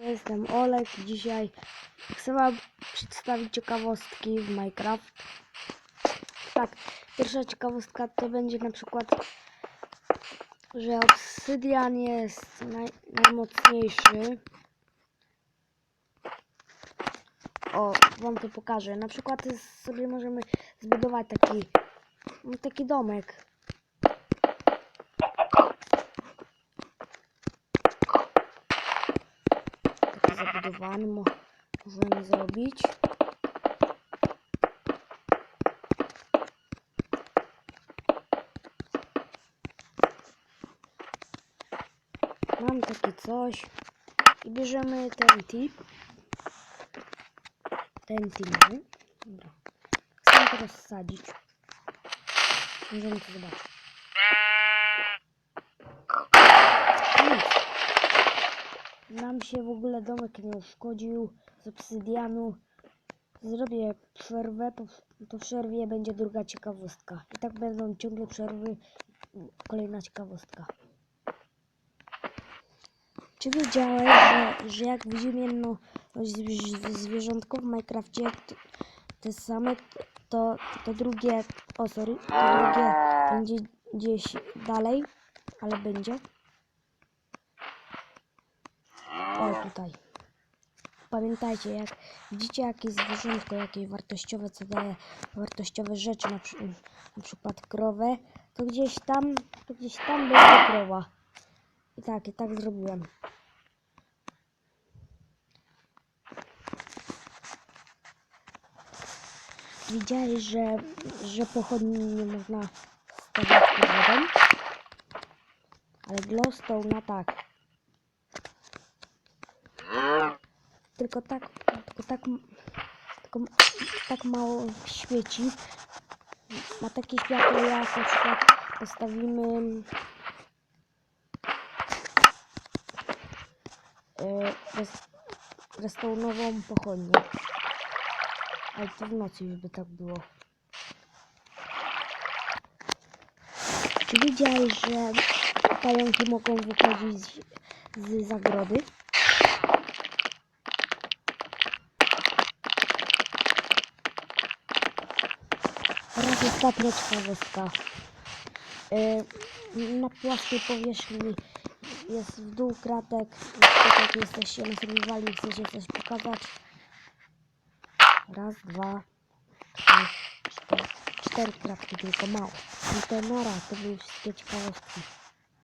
Jestem Olek. Dzisiaj chcę Wam przedstawić ciekawostki w Minecraft. Tak, pierwsza ciekawostka to będzie na przykład, że obsydian jest naj, najmocniejszy. O, Wam to pokażę. Na przykład sobie możemy zbudować taki, taki domek. Mo możemy zrobić. Mam takie coś i bierzemy ten tip. Ten tip. Dobra. Chcę to rozsadzić. Możemy to zobaczyć. Nam się w ogóle domek nie uszkodził z obsydianu. Zrobię przerwę, po, po przerwie będzie druga ciekawostka. I tak będą ciągle przerwy, kolejna ciekawostka. Czy wiedziałeś, że, że jak widzimy jedno zwi- zwierzątko w Minecrafcie, to, te same, to, to drugie, o sorry, to drugie będzie gdzieś dalej, ale będzie. O, tutaj. Pamiętajcie, jak widzicie jakieś zwierzątko, jakieś wartościowe, co daje wartościowe rzeczy, na, przy, na przykład krowę, to gdzieś tam, to gdzieś tam będzie krowa. I tak, i tak zrobiłem. Widziałeś, że, że pochodni nie można stawiać pod wodą? Ale glowstone na tak. Tylko tak, tylko tak, tylko tak mało świeci. Na takie światło jak na przykład postawimy yy, res, restownową pochodnię. Ale to w nocy już by tak było. Czy wiedziałeś, że pająki mogą wychodzić z zagrody? Teraz ostatnia ciekawostka. Yy, na płaskiej powierzchni jest w dół kratek. Tak jesteście na survivali i chcecie coś pokazać. Raz, dwa, trzy, cztery. Cztery kratki tylko mało. I to nara, to były wszystkie ciekawostki.